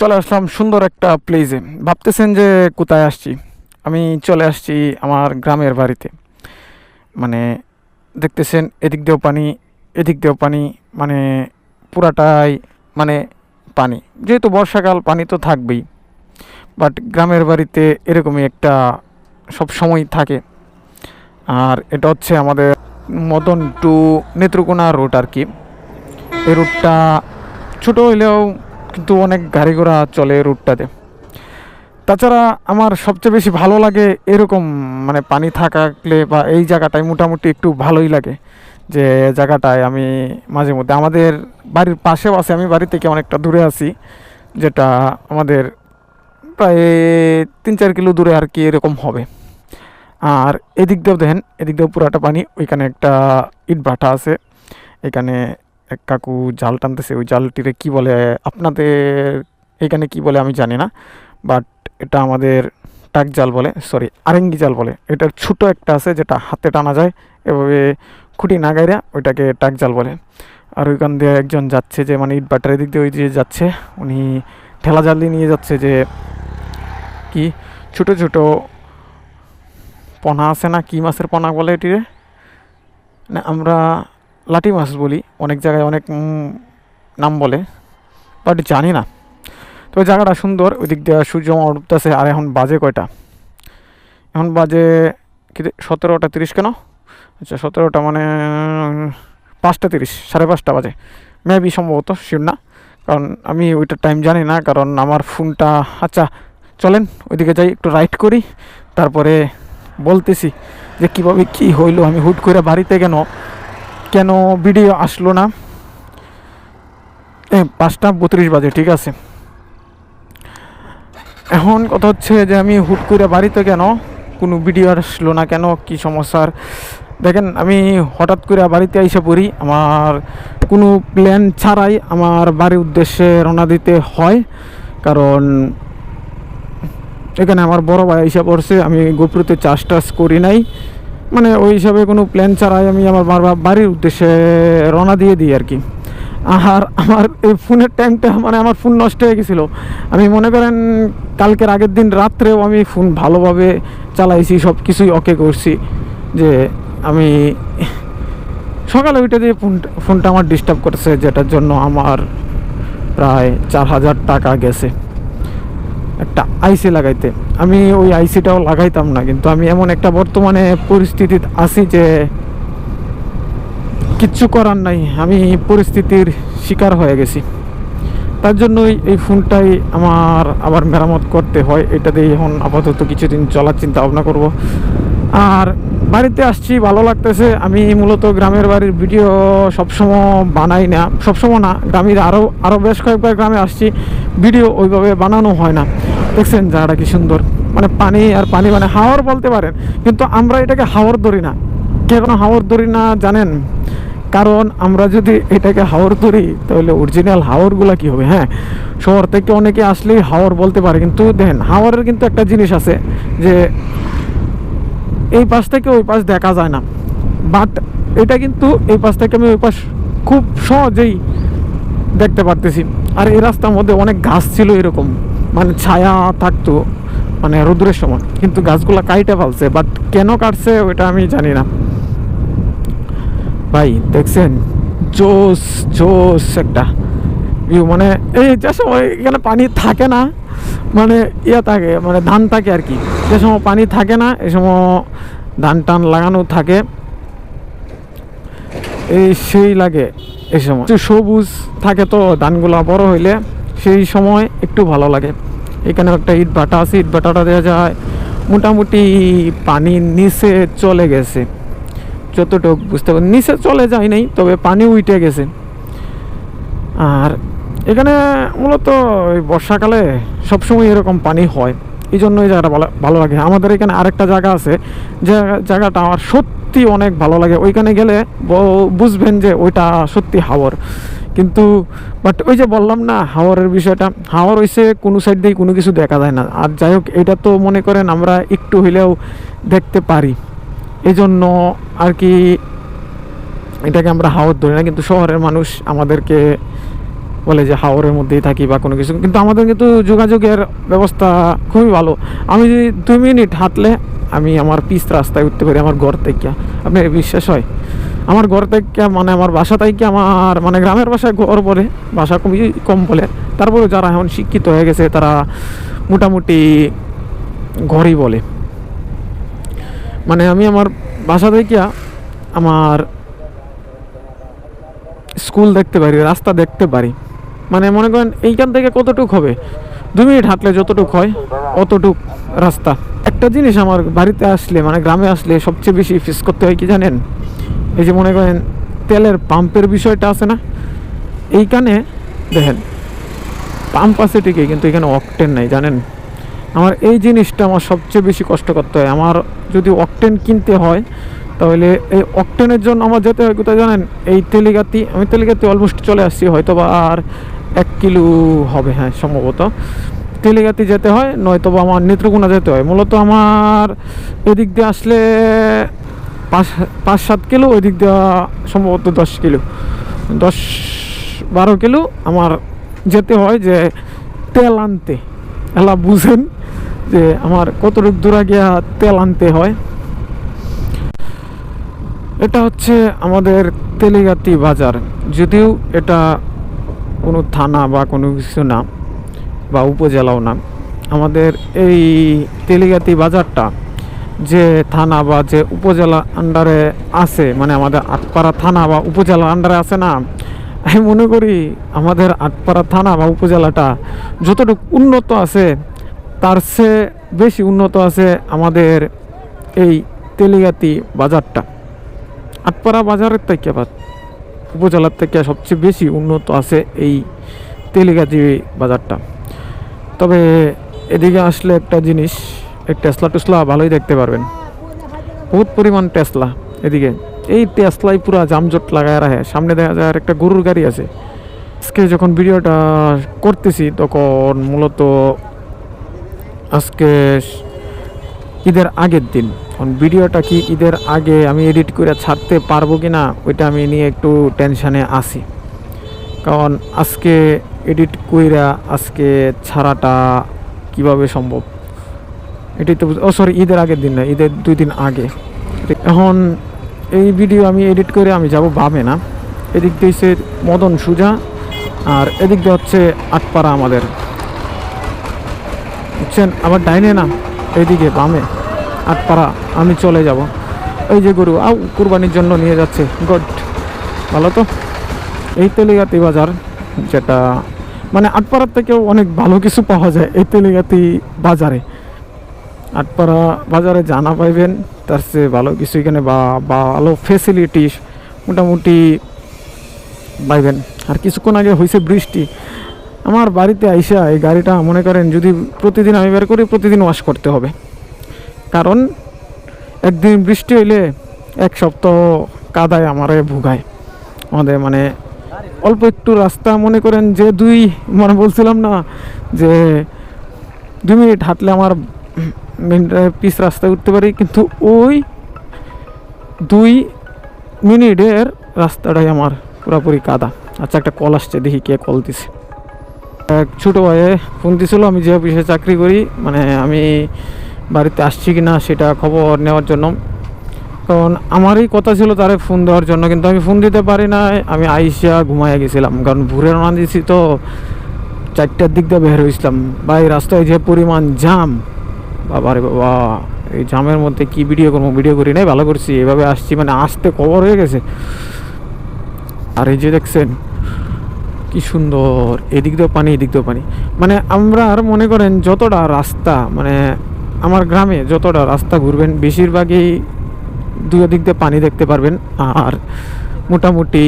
চলে আসলাম সুন্দর একটা প্লেসে ভাবতেছেন যে কোথায় আসছি? আমি চলে আসছি আমার গ্রামের বাড়িতে। মানে দেখতেছেন এদিক দিয়েও পানি, এদিক দিয়েও পানি মানে পুরাটাই মানে পানি। যেহেতু বর্ষাকাল, পানি তো থাকবেই। বাট গ্রামের বাড়িতে এরকমই একটা সব সময় থাকে। আর এটা হচ্ছে আমাদের মদন টু নেত্রকোনা রুট আর কি। এই রুটটা ছোটো হইলেও কিন্তু অনেক গাড়ি ঘোড়া চলে রুটটাতে তাছাড়া আমার সবচেয়ে বেশি ভালো লাগে এরকম মানে পানি থাকলে বা এই জায়গাটায় মোটামুটি একটু ভালোই লাগে। যে জায়গাটায় আমি মাঝে মধ্যে আমাদের বাড়ির পাশেও আছে, আমি বাড়ি থেকে অনেকটা দূরে আছি, যেটা আমাদের প্রায় তিন চার কিলো দূরে আর কি এরকম হবে। আর এদিক দিয়েও দেখেন, এদিক দিয়েও পুরাটা পানি, ওইখানে একটা ইট ভাটা আছে, এখানে এক কাকু জাল টানতেছে, ওই জালটিরে কি বলে, আপনাদের এখানে কি বলে আমি জানি না বাট এটা আমাদের টাক জাল বলে সরি আরেঙ্গি জাল বলে। এটার ছোটো একটা আছে যেটা হাতে টানা যায়, এভাবে খুঁটি না গাইরা ওইটাকে টাক জাল বলে। আর ওইখান দিয়ে একজন যাচ্ছে যে মানে ইট বাটার দিক দিয়ে ওই দিয়ে যাচ্ছে, উনি ঠেলা জাল দিয়ে নিয়ে যাচ্ছে যে, কি ছোট ছোট পনা আছে না, কি মাছের পনা বলে এটিরে? না, আমরা লাঠি মাছ বলি, অনেক জায়গায় অনেক নাম বলে বাট জানি না। তো জায়গাটা সুন্দর ওই দিক দিয়ে সূর্য উঠতেছে, আর এখন বাজে কয়টা? এখন বাজে কি সতেরোটা তিরিশ কেন? আচ্ছা সতেরোটা মানে পাঁচটা তিরিশ, সাড়ে পাঁচটা বাজে। মেবি সম্ভবত শিওর না, কারণ আমি ওইটা টাইম জানি না, কারণ আমার ফোনটা আচ্ছা চলেন, ওইদিকে যাই, একটু রাইড করি, তারপরে বলতেছি যে কীভাবে কী হইল, আমি হুট করে বাড়িতে কেন কেন ভিডিও আসলো না? পাঁচটা বত্রিশ বাজে, ঠিক আছে। এখন কথা হচ্ছে যে আমি হুট করে বাড়িতে কেন? কোনো ভিডিও আসলো না কেন? কি সমস্যার দেখেন, আমি হঠাৎ করে বাড়িতে এসে পড়ি, আমার কোনো প্ল্যান ছাড়াই আমার বাড়ির উদ্দেশ্যে রওনা দিতে হয়। কারণ এখানে আমার বড় ভাই এসে পড়ছে, আমি গোপ্রতে চাষ টাস করি নাই। মানে ওই হিসাবে কোনো প্ল্যান ছাড়াই আমি আমার বাড়ির উদ্দেশ্যে রওনা দিয়ে দিই আর কি। আর আমার এই ফোনের টাইমটা মানে আমার ফোন নষ্ট হয়ে গেছিল। আমি মনে করেন কালকের আগের দিন রাত্রেও আমি ফোন ভালোভাবে চালাইছি সব কিছুই ওকে করছি যে আমি সকালে ওইটা দিয়ে ফোনটা ফোনটা আমার ডিস্টার্ব করছে, যেটার জন্য আমার প্রায় চার হাজার টাকা গেছে। একটা আইসি লাগাইতে। আমি ওই আইসিটাও লাগাইতাম না, কিন্তু আমি এমন একটা বর্তমানে পরিস্থিতি আছি যে কিচ্ছু করার নাই, আমি পরিস্থিতির শিকার হয়ে গেছি। তার জন্যই এই ফোনটাই আমার আবার মেরামত করতে হয়, এটা দিয়ে এখন আপাতত কিছুদিন চলার চিন্তা ভাবনা করব। আর বাড়িতে আসছি, ভালো লাগতেছে। আমি মূলত গ্রামের বাড়ির ভিডিও সবসময় বানাই না, সবসময় না, গ্রামের আরও আরও বেশ কয়েকবার গ্রামে আসছি, ভিডিও ওইভাবে বানানো হয় না। দেখছেন জায়গাটা কি সুন্দর। মানে পানি আর পানি মানে হাওয়ার বলতে পারেন, কিন্তু আমরা এটাকে হাওয়ার ধরি না। কেন হাওয়ার ধরি না জানেন? কারণ আমরা যদি এটাকে হাওর ধরি, তাহলে অরিজিনাল হাওরগুলো কি হবে হ্যাঁ? শহর থেকে অনেকে আসলেই হাওর বলতে পারে, কিন্তু দেখেন, হাওরের কিন্তু একটা জিনিস আছে যে এই পাশ থেকে ওই পাশ দেখা যায় না। বাট এটা কিন্তু এই পাশ থেকে আমি ওই পাশ খুব সহজেই দেখতে পারতেছি। আর এই রাস্তার মধ্যে অনেক গাছ ছিল এরকম। মানে ছায়া থাকতো মানে রোদ্রের সময়। কিন্তু গাছগুলা কাইটে ফেলছে বাট কেন কাটছে ওইটা আমি জানি না। ভাই, দেখছেন? জোস জোস একটা ভিউ মানে এই যে সময় এখানে পানি থাকে না মানে ইয়ে থাকে মানে ধান থাকে আর কি। যে সময় পানি থাকে না এই সময় ধান টান লাগানো থাকে। এই সেই লাগে এই সময়। একটু সবুজ থাকে তো, ধানগুলা বড় হইলে সেই সময় একটু ভালো লাগে। এখানে একটা ইট ভাটা আছে, ইট ভাটাটা দেওয়া যায়। মোটামুটি পানির নিচে চলে গেছে। যতটুকু বুঝতে পারি, নিচে চলে যায় নাই, তবে পানি উইটে গেছে। আর এখানে মূলত ওই বর্ষাকালে সবসময় এরকম পানি হয়। এই জন্য এই জায়গাটা ভালো লাগে। আমাদের এখানে আরেকটা জায়গা আছে। যে জায়গাটা আমার সত্যি অনেক ভালো লাগে। ওইখানে গেলে বুঝবেন যে ওইটা সত্যি হাওর। কিন্তু বাট ওই যে বললাম না হাওয়ারের বিষয়টা হাওয়ার হইছে কোনো সাইড দিয়ে কোনো কিছু দেখা যায় না। আর যাই হোক, এটা তো মনে করেন আমরা একটু হইলেও দেখতে পারি। এই জন্য আর কি এটাকে আমরা হাওয়ার ধরি না। কিন্তু শহরের মানুষ আমাদেরকে বলে যে হাওরের মধ্যেই থাকি বা কোনো কিছু। কিন্তু আমাদের কিন্তু যোগাযোগের ব্যবস্থা খুবই ভালো। আমি যদি দুই মিনিট হাঁটলে আমি আমার পিস রাস্তায় উঠতে পারি, আমার ঘর থেকে। আপনার বিশ্বাস হয়? আমার ঘর থেকে মানে আমার বাসা থেকে আমার মানে গ্রামের বাসায় ঘর বলে, বাসা খুবই কম বলে। তারপরে যারা এখন শিক্ষিত হয়ে গেছে, তারা মোটামুটি ঘরই বলে। মানে আমি আমার বাসা থেকে আমার স্কুল দেখতে পারি, রাস্তা দেখতে পারি। মানে মনে করেন এইখান থেকে কতটুক হবে? দু মিনিট হাঁটলে যতটুক হয়, অতটুক রাস্তা। একটা জিনিস আমার বাড়িতে আসলে মানে গ্রামে আসলে সবচেয়ে বেশি ফেস করতে হয় কি জানেন? এই যে মনে করেন তেলের পাম্পের বিষয়টা আছে না? এইখানে দেখেন, পাম্প আছে ঠিকই, কিন্তু এখানে অকটেন নাই, জানেন? আমার এই জিনিসটা আমার সবচেয়ে বেশি কষ্ট করতে হয়। আমার যদি অকটেন কিনতে হয়, তাহলে এই অকটেনের জন্য আমার যেতে হয় কোথায় জানেন? এই তেলিগাতি, আমি তেলিগাতি অলমোস্ট চলে আসছি হয়তো বা আর এক কিলো হবে হ্যাঁ সম্ভবত। তেলিগাতি যেতে হয় নয়তো বা আমার নেত্রকোনা যেতে হয়। মূলত আমার এদিক দিয়ে আসলে পাঁচ পাঁচ, সাত কিলো ওই দিক দিয়ে সম্ভবত দশ কিলো। দশ, বারো কিলো আমার যেতে হয় যে তেল আনতে। এলা বুঝেন যে আমার কতটুকু দূরা গিয়া তেল আনতে হয়। এটা হচ্ছে আমাদের তেলেগাতি বাজার। যদিও এটা কোনো থানা বা কোনো কিছু না বা উপজেলাও না। আমাদের এই তেলিগাতি বাজারটা যে থানা বা যে উপজেলা আন্ডারে আছে মানে আমাদের আটপাড়া থানা বা উপজেলা আন্ডারে আছে না, আমি মনে করি আমাদের আটপাড়া থানা বা উপজেলাটা যতটুকু উন্নত আছে, তার চেয়ে বেশি উন্নত আছে আমাদের এই তেলিগাতি বাজারটা। আটপাড়া বাজারের থেকে বা উপজেলার থেকে সবচেয়ে বেশি উন্নত আছে এই তেলিগাতি বাজারটা। তবে এদিকে আসলে একটা জিনিস, এই টেসলা টেসলা ভালোই দেখতে পারবেন। বহুত পরিমাণ টেসলা এদিকে। এই টেসলাই পুরা জামজট লাগায় রাখে। সামনে দেখা যায় একটা গরুর গাড়ি আছে। আজকে যখন ভিডিওটা করতেছি, তখন মূলত আজকে ঈদের আগের দিন। এখন ভিডিওটা কি ঈদের আগে আমি এডিট করে ছাড়তে পারব কি না ওইটা আমি নিয়ে একটু টেনশানে আছি। কারণ আজকে এডিট কইরা আজকে ছাড়াটা কীভাবে সম্ভব? এটাই তো ও সরি ঈদের আগের দিন না, ঈদের দুই দিন আগে। এখন এই ভিডিও আমি এডিট করে আমি যাব বামে না। এদিক দিয়েছে মদন সুজা, আর এদিক দিয়ে হচ্ছে আটপাড়া আমাদের। বুঝছেন? আবার ডাইনে না, এইদিকে বামে। আটপাড়া আমি চলে যাব। এই যে গরু আও কুরবানির জন্য নিয়ে যাচ্ছে। গড, ভালো তো? এই তেলিগাতি বাজার, যেটা মানে আটপাড়ার থেকেও অনেক ভালো কিছু পাওয়া যায় এই তেলিগাতি বাজারে। আটপাড়া বাজারে জানা পাইবেন, তার চেয়ে ভালো কিছু এখানে বা ভালো ফেসিলিটিস মোটামুটি পাইবেন। আর কিছুক্ষণ আগে হয়েছে বৃষ্টি। আমার বাড়িতে আইসা এই গাড়িটা, মনে করেন যদি প্রতিদিন আমি বের করি, প্রতিদিন ওয়াশ করতে হবে। কারণ একদিন বৃষ্টি হইলে এক সপ্তাহ কাদায় আমারে ভুগায়। আমাদের মানে অল্প একটু রাস্তা মনে করেন যে দুই মানে বলছিলাম না, যে দুই মিনিট হাঁটলে আমার পিস রাস্তায় উঠতে পারি, কিন্তু ওই দুই মিনিটের রাস্তাটাই আমার পুরোপুরি কাদা। আচ্ছা একটা কল আসছে, দেখি কে কল দিছে। এক ছোটো ভাইয়ে ফোন দিছিল, আমি যে অফিসে চাকরি করি মানে আমি বাড়িতে আসছি কি না সেটা খবর নেওয়ার জন্য। কারণ আমারই কথা ছিল তারে ফোন দেওয়ার জন্য, কিন্তু আমি ফোন দিতে পারি না আমি আইসা ঘুমাইয়া গেছিলাম, কারণ ভোরে রানা দিয়েছি তো চারটার দিক দিয়ে বের হয়েছিলাম বা এই রাস্তায় যে পরিমাণ জাম বাবারে বাবা, এই জামের মধ্যে কি ভিডিও করব? ভিডিও করি নাই, ভালো করছি। এভাবে আসছি মানে আসতে কবর হয়ে গেছে। আর এই যে দেখছেন, কি সুন্দর, এদিক দিয়েও পানি, এদিক দিয়েও পানি। মানে আমরা আর মনে করেন যতটা রাস্তা মানে আমার গ্রামে যতটা রাস্তা ঘুরবেন, বেশিরভাগই দুই দিক দিয়ে পানি দেখতে পারবেন। আর মোটামুটি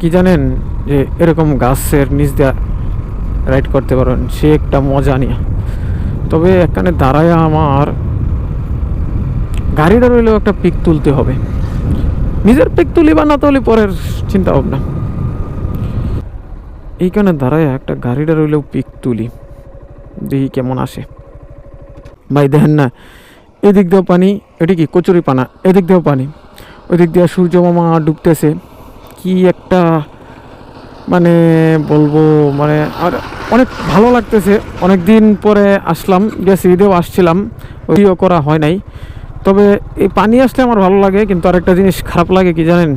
কি জানেন যে এরকম গাছের নিচ দিয়ে রাইড করতে পারবেন, সে একটা মজা নিয়ে। তবে এখানে দাঁড়ায় আমার গাড়িটা রইলেও একটা পিক তুলতে হবে। নিজের পিক তুলি বা না তুলি পরের চিন্তা ভাবনা এইখানে দাঁড়ায় একটা গাড়িটা রইলেও পিক তুলি। দেখি কেমন আসে। ভাই, দেখেন না, এদিক দিয়েও পানি, এটি কি কচুরি পানা? এদিক দিয়েও পানি। ওই দিক দিয়ে সূর্য মামা ডুবতেছে। কি একটা মানে বলব মানে আর অনেক ভালো লাগতেছে। অনেক দিন পরে আসলাম গেছি ঈদেও আসছিলাম, ওইও করা হয় নাই। তবে এই পানি আসলে আমার ভালো লাগে, কিন্তু আরেকটা জিনিস খারাপ লাগে কি জানেন?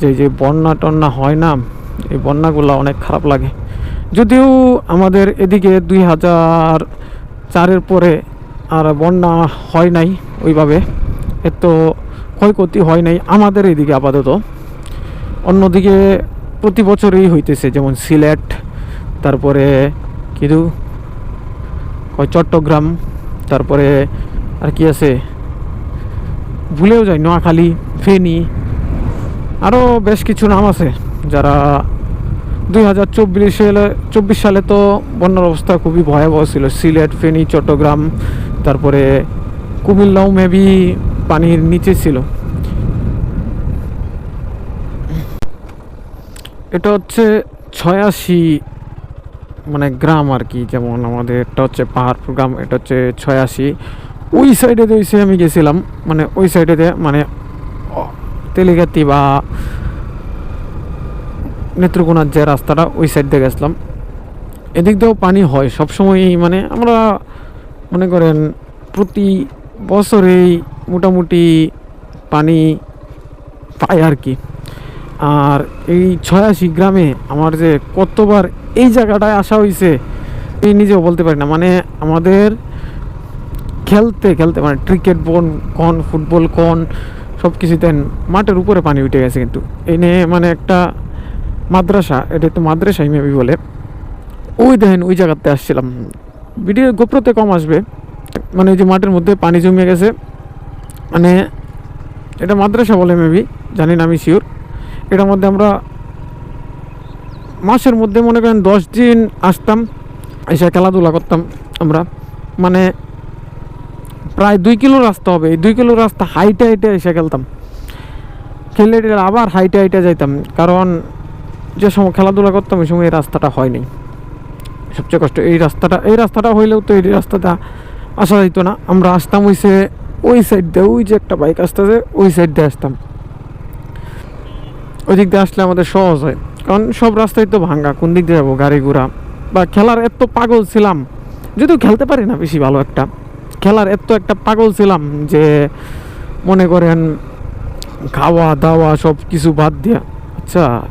যে যে বন্যা টন্যা হয় না, এই বন্যাগুলো অনেক খারাপ লাগে। যদিও আমাদের এদিকে দুই হাজার চারের পরে আর বন্যা হয় নাই ওইভাবে এত ক্ষয়ক্ষতি হয় নাই আমাদের এদিকে আপাতত। অন্যদিকে প্রতি বছরই হইতেছে, যেমন সিলেট, তারপরে কিন্তু চট্টগ্রাম, তারপরে আর কি আছে, ভুলেও যায় নোয়াখালী, ফেনী আরও বেশ কিছু নাম আছে যারা দুই হাজার চব্বিশ সালে চব্বিশ সালে তো বন্যার অবস্থা খুবই ভয়াবহ ছিল। সিলেট, ফেনী, চট্টগ্রাম, তারপরে কুমিল্লাও মেবি পানির নিচে ছিল। এটা হচ্ছে ছয়াশি মানে গ্রাম আর কি, যেমন আমাদের এটা হচ্ছে পাহাড়পুর গ্রাম, এটা হচ্ছে ছয়াশি। ওই সাইডে রয়েছে আমি গেছিলাম মানে ওই সাইডে মানে তেলিগাতি বা নেত্রকোনার যে রাস্তাটা, ওই সাইড দিয়ে গেছিলাম। এদিক দিয়েও পানি হয়, সবসময়ই মানে আমরা মনে করেন প্রতি বছরেই মোটামুটি পানি পাই আর কি। আর এই ছয়াশি গ্রামে আমার যে কতবার এই জায়গাটায় আসা হয়েছে এই নিজেও বলতে পারি না। মানে আমাদের খেলতে খেলতে মানে ক্রিকেট বল কন ফুটবল কন সব কিছুতে মাঠের উপরে পানি উঠে গেছে কিন্তু। এনে মানে একটা মাদ্রাসা, এটা তো মাদ্রাসাই মেবি বলে। ওই দেখেন, ওই জায়গাতে আসছিলাম। ভিডিও গোপ্রতে কম আসবে। মানে ওই যে মাঠের মধ্যে পানি জমে গেছে। মানে এটা মাদ্রাসা বলে মেবি জানি না আমি শিওর এটার মধ্যে আমরা মাসের মধ্যে মনে করেন দশ দিন আসতাম, এসে খেলাধুলা করতাম আমরা। মানে প্রায় দুই কিলো রাস্তা হবে। এই দুই কিলো রাস্তা হাইটে হাইটে এসে খেলতাম। খেলে আবার হাইটে হাইটে যাইতাম। কারণ যে সময় খেলাধুলা করতাম, ওই সময় এই রাস্তাটা হয়নি। সবচেয়ে কষ্ট, এই রাস্তাটা এই রাস্তাটা হইলেও তো এই রাস্তাটা আসা যাইত না। আমরা আসতাম হইছে ওই সাইড দিয়ে, ওই যে একটা বাইক আসতেছে, ওই সাইড দিয়ে আসতাম। ওই দিক দিয়ে আসলে আমাদের সহজ হয়। কারণ সব রাস্তায় তো ভাঙ্গা, কোন দিক দিয়ে যাব, গাড়ি ঘোড়া? বা খেলার এত পাগল ছিলাম, যদিও খেলতে পারি না বেশি ভালো একটা। খেলার এত একটা পাগল ছিলাম যে মনে করেন খাওয়া দাওয়া সব কিছু বাদ দিয়া। আচ্ছা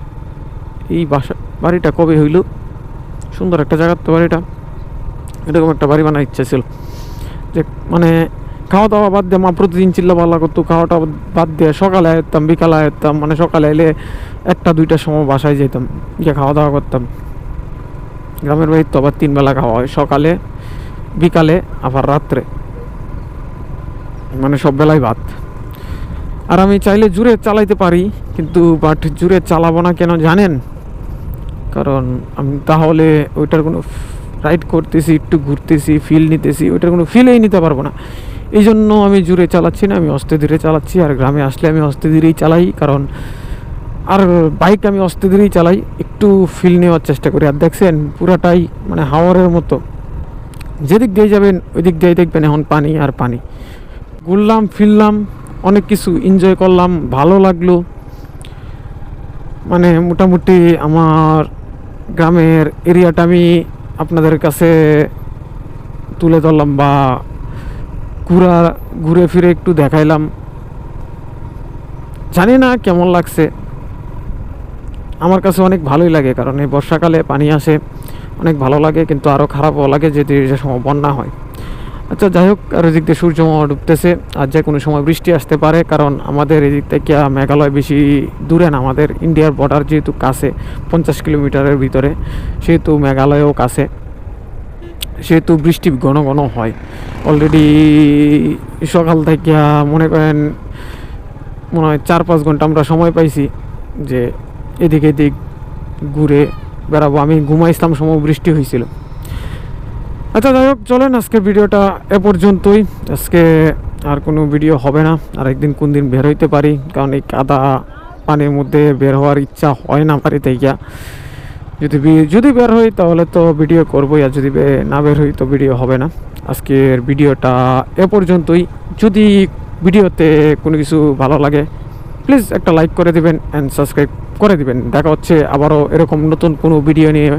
এই বাসা, বাড়িটা কবে হইল? সুন্দর একটা জায়গার তো বাড়িটা। এরকম একটা বাড়ি বানার ইচ্ছা ছিল যে মানে খাওয়া দাওয়া বাদ দিয়ে মা প্রতিদিন চিল্লা পাল্লা করতো খাওয়াটা বাদ দিয়ে সকালে যেতাম বিকালে যেতাম মানে সকালে এলে একটা, দুইটার সময় বাসায় যেতাম গিয়ে খাওয়া দাওয়া করতাম। গ্রামের বাড়ির তো আবার তিনবেলা খাওয়া হয়, সকালে, বিকালে, আবার রাত্রে। মানে সব বেলায় ভাত। আর আমি চাইলে জুড়ে চালাইতে পারি, কিন্তু বাট জুড়ে চালাবো না কেন জানেন? কারণ আমি তাহলে ওইটার কোনো রাইড করতেছি, একটু ঘুরতেছি ফিল নিতেছি, ওইটার কোনো ফিলেই নিতে পারব না। এই জন্য আমি জুড়ে চালাচ্ছি না, আমি অস্তে ধীরে চালাচ্ছি, আর গ্রামে আসলে আমি অস্তে ধীরেই চালাই, কারণ আর বাইক আমি অস্তে ধীরেই চালাই, একটু ফিল নেওয়ার চেষ্টা করি। আর দেখছেন, পুরাটাই মানে হাওয়ারের মতো। যেদিক দিয়ে যাবেন ওই দিক দিয়ে দেখবেন এখন পানি আর পানি। ঘুরলাম, ফিরলাম, অনেক কিছু এনজয় করলাম, ভালো লাগল। মানে মোটামুটি আমার গ্রামের এরিয়াটা আমি আপনাদের কাছে তুলে ধরলাম বা ঘুরা, ঘুরে ফিরে একটু দেখাইলাম। জানি না কেমন লাগছে। আমার কাছে অনেক ভালোই লাগে কারণ এই বর্ষাকালে পানি আসে, অনেক ভালো লাগে, কিন্তু আরও খারাপও লাগে যদি যে সময় বন্যা হয়। আচ্ছা যাই হোক, আর এদিক দিয়ে সূর্য ডুবতেছে। আর যে কোনো সময় বৃষ্টি আসতে পারে, কারণ আমাদের এদিক থেকে মেঘালয় বেশি দূরে না, আমাদের ইন্ডিয়ার বর্ডার যেহেতু কাছে, পঞ্চাশ কিলোমিটারের ভিতরে, সেহেতু মেঘালয়ও কাছে। সেহেতু বৃষ্টি ঘন ঘন হয়। অলরেডি সকাল থেকে মনে করেন, মনে হয় চার পাঁচ ঘণ্টা আমরা সময় পাইছি যে এদিক এদিক ঘুরে বেড়াবো। আমি ঘুমাইছিলাম সময় বৃষ্টি হয়েছিল আচ্ছা যাই হোক, চলেন আজকের ভিডিওটা এ পর্যন্তই। আজকে আর কোনো ভিডিও হবে না। আর একদিন কোন দিন বের হইতে পারি, কারণ এই কাদা পানির মধ্যে বের হওয়ার ইচ্ছা হয় না বাড়ি থেকে যদি যদি বের হই, তাহলে তো ভিডিও করবোই, আর যদি না বের হই, তো ভিডিও হবে না। আজকের ভিডিওটা এ পর্যন্তই। যদি ভিডিওতে কোনো কিছু ভালো লাগে, প্লিজ একটা লাইক করে দেবেন অ্যান্ড সাবস্ক্রাইব করে দিবেন। দেখা হচ্ছে আবারও এরকম নতুন কোনো ভিডিও নিয়ে।